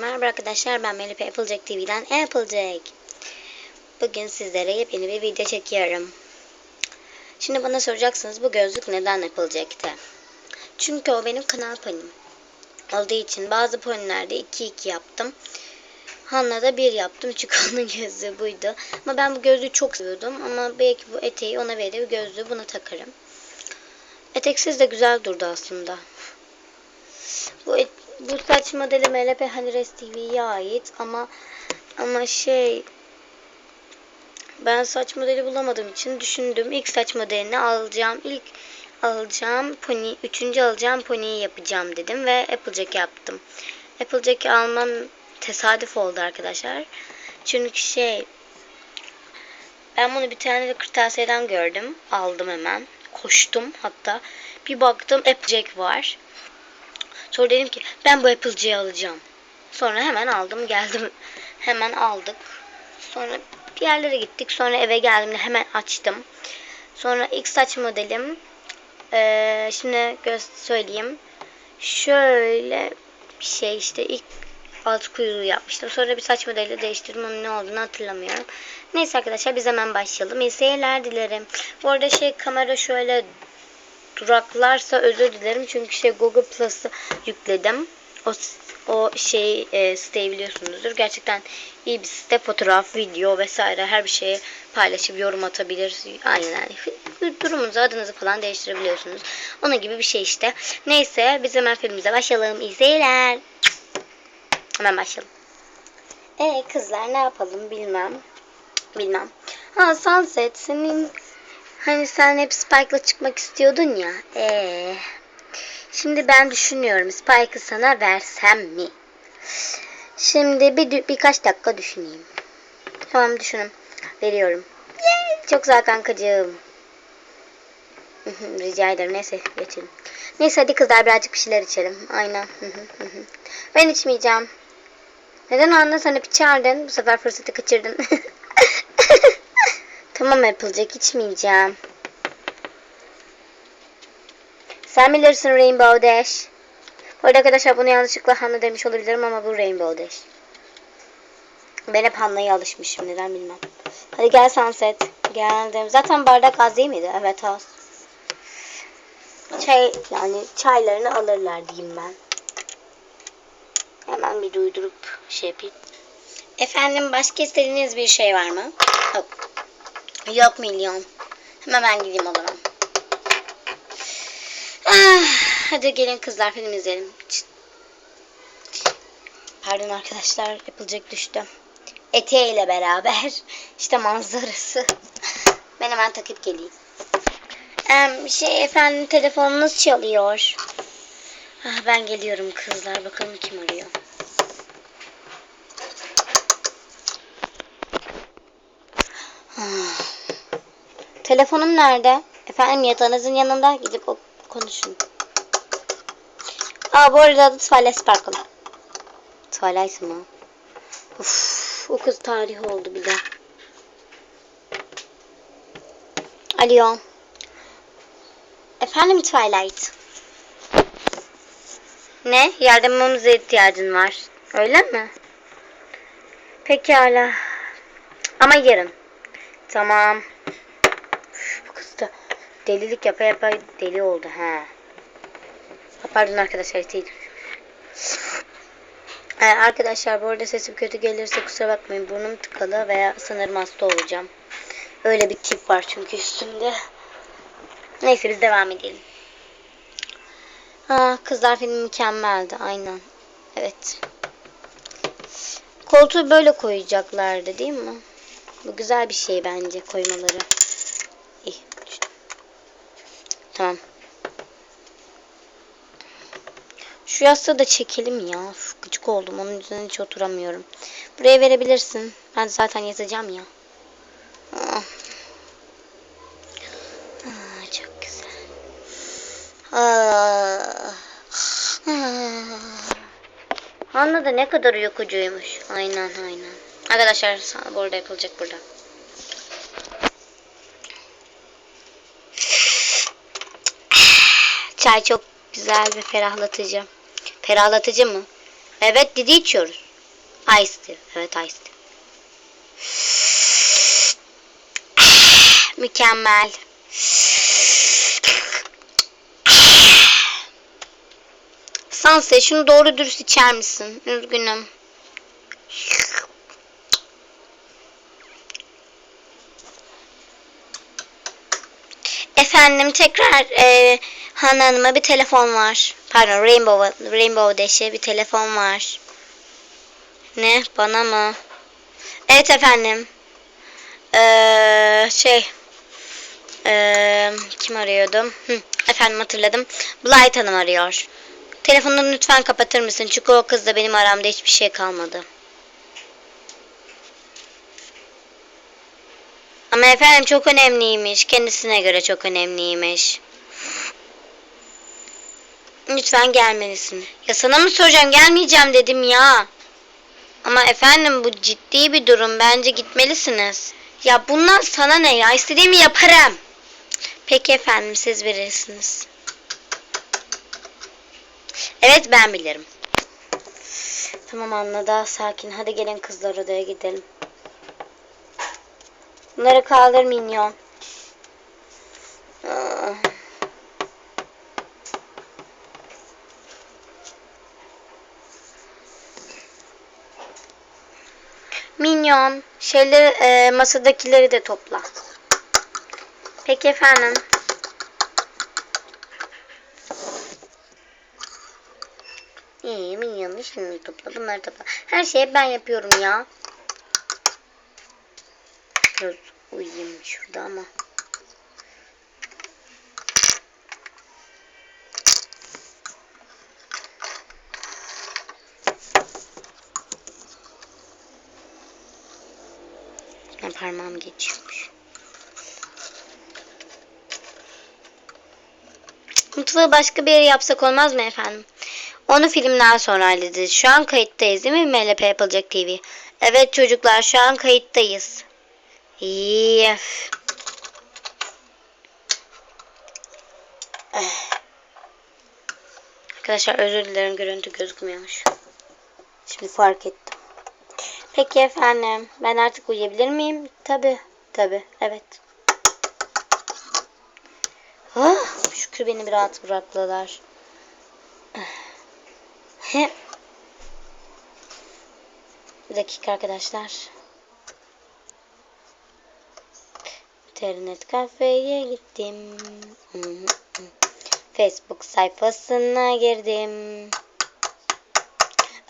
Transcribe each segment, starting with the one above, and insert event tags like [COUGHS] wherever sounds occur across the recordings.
Merhaba arkadaşlar ben Melih Applejack TV'den Applejack. Bugün sizlere yepyeni bir video çekiyorum. Şimdi bana soracaksınız bu gözlük neden Applejack'te? Çünkü o benim kanal panim. Olduğu için bazı ponilerde 2-2 yaptım. Hanna da 1 yaptım çünkü [LAUGHS] onun gözlüğü buydu. Ama ben bu gözlüğü çok seviyordum ama belki bu eteği ona verir gözlüğü buna takarım. Eteksiz de güzel durdu aslında. Bu et, bu saç modeli MLP Halires TV'ye ait ama ama şey ben saç modeli bulamadığım için düşündüm. İlk saç modelini alacağım. İlk alacağım pony, üçüncü alacağım pony'yi yapacağım dedim ve Applejack yaptım. Applejack'i almam tesadüf oldu arkadaşlar. Çünkü şey ben bunu bir tane de kırtasiyeden gördüm. Aldım hemen. Koştum hatta. Bir baktım Applejack var. Sonra dedim ki ben bu Apple'cığı alacağım. Sonra hemen aldım geldim. Hemen aldık. Sonra bir yerlere gittik. Sonra eve geldim hemen açtım. Sonra ilk saç modelim ee, şimdi söyleyeyim. Şöyle bir şey işte ilk alt kuyruğu yapmıştım. Sonra bir saç modeli değiştirdim. Onun ne olduğunu hatırlamıyorum. Neyse arkadaşlar biz hemen başlayalım. İyi seyirler dilerim. Bu arada şey kamera şöyle duraklarsa özür dilerim. Çünkü şey Google Plus'ı yükledim. O o şeyi e, siteyi biliyorsunuzdur. Gerçekten iyi bir site. Fotoğraf, video vesaire her bir şeyi paylaşıp yorum atabilir. Aynen. Durumunuzu, adınızı falan değiştirebiliyorsunuz. Onun gibi bir şey işte. Neyse biz hemen filmimize başlayalım. İyi. Hemen başlayalım. E kızlar ne yapalım bilmem. Bilmem. Ha Sunset senin Hani sen hep Spike'la çıkmak istiyordun ya. Ee, şimdi ben düşünüyorum Spike'ı sana versem mi? Şimdi bir birkaç dakika düşüneyim. Tamam düşünün. Veriyorum. Yay, çok güzel kankacığım. [LAUGHS] Rica ederim. Neyse geçelim. Neyse hadi kızlar birazcık bir şeyler içelim. Aynen. [LAUGHS] ben içmeyeceğim. Neden anne sen hep içerdin? Bu sefer fırsatı kaçırdın. [LAUGHS] Tamam yapılacak içmeyeceğim. Sen bilirsin Rainbow Dash. Bu arada arkadaşlar bunu yanlışlıkla Hanna demiş olabilirim ama bu Rainbow Dash. Ben hep Hanna'ya alışmışım neden bilmem. Hadi gel Sunset. Geldim. Zaten bardak az değil miydi? Evet az. Çay yani çaylarını alırlar diyeyim ben. Hemen bir duydurup şey yapayım. Efendim başka istediğiniz bir şey var mı? Yok. Yok milyon. Hemen ben gideyim o zaman. Ah, hadi gelin kızlar film izleyelim. Pardon arkadaşlar yapılacak düştü. Eteğiyle beraber işte manzarası. ben hemen takıp geleyim. Ee, şey efendim telefonunuz çalıyor. Ah, ben geliyorum kızlar. Bakalım kim arıyor. Ah. Telefonum nerede? Efendim yatağınızın yanında gidip o konuşun. Aa bu arada adı Twilight Sparkle. Twilight mı? Uf, o kız tarih oldu bir de. Alo. Efendim Twilight. Ne? Yardımımıza ihtiyacın var. Öyle mi? Pekala. Ama yarın. Tamam. Bu kız da delilik yapa yapa deli oldu ha. Pardon arkadaşlar değil. Ee, arkadaşlar bu arada sesim kötü gelirse kusura bakmayın. Burnum tıkalı veya sanırım hasta olacağım. Öyle bir tip var çünkü üstümde. Neyse biz devam edelim. Ha, kızlar filmi mükemmeldi aynen. Evet. Koltuğu böyle koyacaklardı değil mi? Bu güzel bir şey bence koymaları. İyi. Tamam. Şu yastığı da çekelim ya. Uf, gıcık oldum. Onun yüzünden hiç oturamıyorum. Buraya verebilirsin. Ben zaten yazacağım ya. Ah. Ah, çok güzel. Ah. Ah. Anna da ne kadar uykucuymuş. Aynen aynen. Arkadaşlar bu arada yapılacak burada. Çay çok güzel ve ferahlatıcı. Ferahlatıcı mı? Evet dedi içiyoruz. Ice tea. Evet ice. Mükemmel. Sanse şunu doğru dürüst içer misin? Üzgünüm. Efendim tekrar e, Hanna Hanım'a bir telefon var. Pardon Rainbow, Rainbow Dash'e bir telefon var. Ne? Bana mı? Evet efendim. Ee, şey. Ee, kim arıyordum? Hı, efendim hatırladım. Blight Hanım arıyor. Telefonunu lütfen kapatır mısın? Çünkü o kızla benim aramda hiçbir şey kalmadı. Ama efendim çok önemliymiş. Kendisine göre çok önemliymiş. Lütfen gelmelisin. Ya sana mı soracağım? Gelmeyeceğim dedim ya. Ama efendim bu ciddi bir durum. Bence gitmelisiniz. Ya bundan sana ne ya? İstediğimi yaparım. Peki efendim siz verirsiniz. Evet ben bilirim. Tamam anne daha sakin. Hadi gelin kızlar odaya gidelim. Bunları kaldır minyon. Minyon, şeyleri, e, masadakileri de topla. Peki efendim. İyi, minyonu şimdi topla, bunları topla. Her şeyi ben yapıyorum ya. Biraz uyuyayım şurada ama. Ben parmağım geçiyormuş. Mutfağı başka bir yere yapsak olmaz mı efendim? Onu filmden sonra hallederiz. Şu an kayıttayız değil mi MLP yapılacak TV? Evet çocuklar şu an kayıttayız. Eh. Arkadaşlar özür dilerim görüntü gözükmüyormuş. Şimdi fark ettim. Peki efendim. Ben artık uyuyabilir miyim? Tabi. Tabi. Evet. Ah, şükür beni bir rahat bıraktılar. bir dakika arkadaşlar. İnternet kafeye gittim. Facebook sayfasına girdim.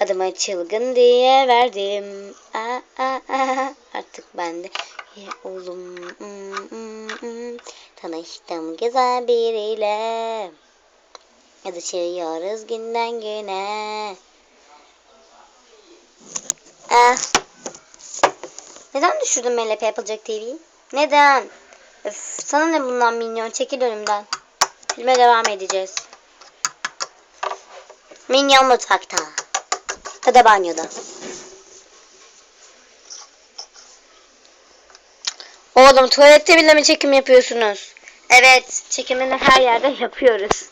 Adıma çılgın diye verdim. Aa, aa, aa. Artık ben de ya oğlum. Tanıştım güzel biriyle. Yazışıyoruz günden güne. Ah. Neden düşürdün MLP yapılacak TV'yi? Neden? Öf, sana ne bundan minyon? Çekil önümden. Filme devam edeceğiz. Minyon mutfakta. Da banyoda. Oğlum tuvalette bile mi çekim yapıyorsunuz? Evet, çekimini her yerde [LAUGHS] yapıyoruz.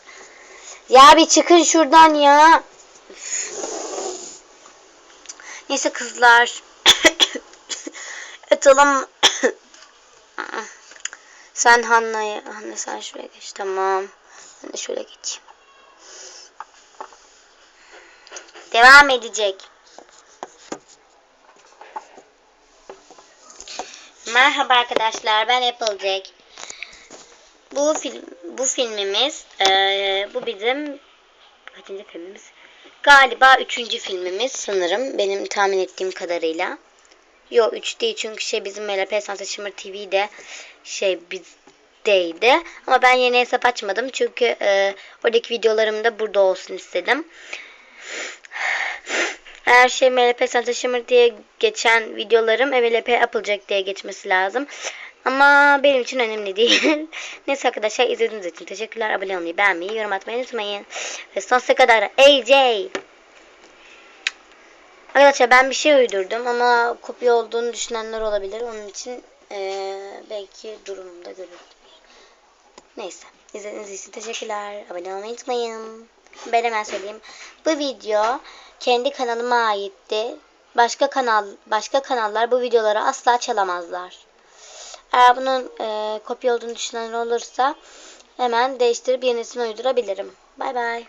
Ya bir çıkın şuradan ya. Üf. Neyse kızlar. [COUGHS] Atalım. Sen Hanna'yı. Hanna sen şuraya geç. Tamam. Ben de şöyle geçeyim. Devam edecek. Merhaba arkadaşlar ben Applejack. Bu film bu filmimiz eee, bu bizim kaçıncı filmimiz? Galiba üçüncü filmimiz sanırım benim tahmin ettiğim kadarıyla. Yo 3 değil çünkü şey bizim MLP Sansa Shimmer TV'de şey bizdeydi. Ama ben yeni hesap açmadım çünkü eee, oradaki videolarım da burada olsun istedim. Her şey MLP Santa Shimmer diye geçen videolarım MLP Applejack diye geçmesi lazım. Ama benim için önemli değil. [LAUGHS] Neyse arkadaşlar izlediğiniz için teşekkürler. Abone olmayı, beğenmeyi, yorum atmayı unutmayın. Ve sonsuza kadar AJ. Arkadaşlar ben bir şey uydurdum ama kopya olduğunu düşünenler olabilir. Onun için eee, belki durumumda görüldü. Neyse. İzlediğiniz için teşekkürler. Abone olmayı unutmayın. Ben hemen söyleyeyim. Bu video kendi kanalıma aitti. başka kanal başka kanallar bu videoları asla çalamazlar. Eğer bunun e, kopya olduğunu düşünen olursa hemen değiştirip yenisini uydurabilirim. Bay bay.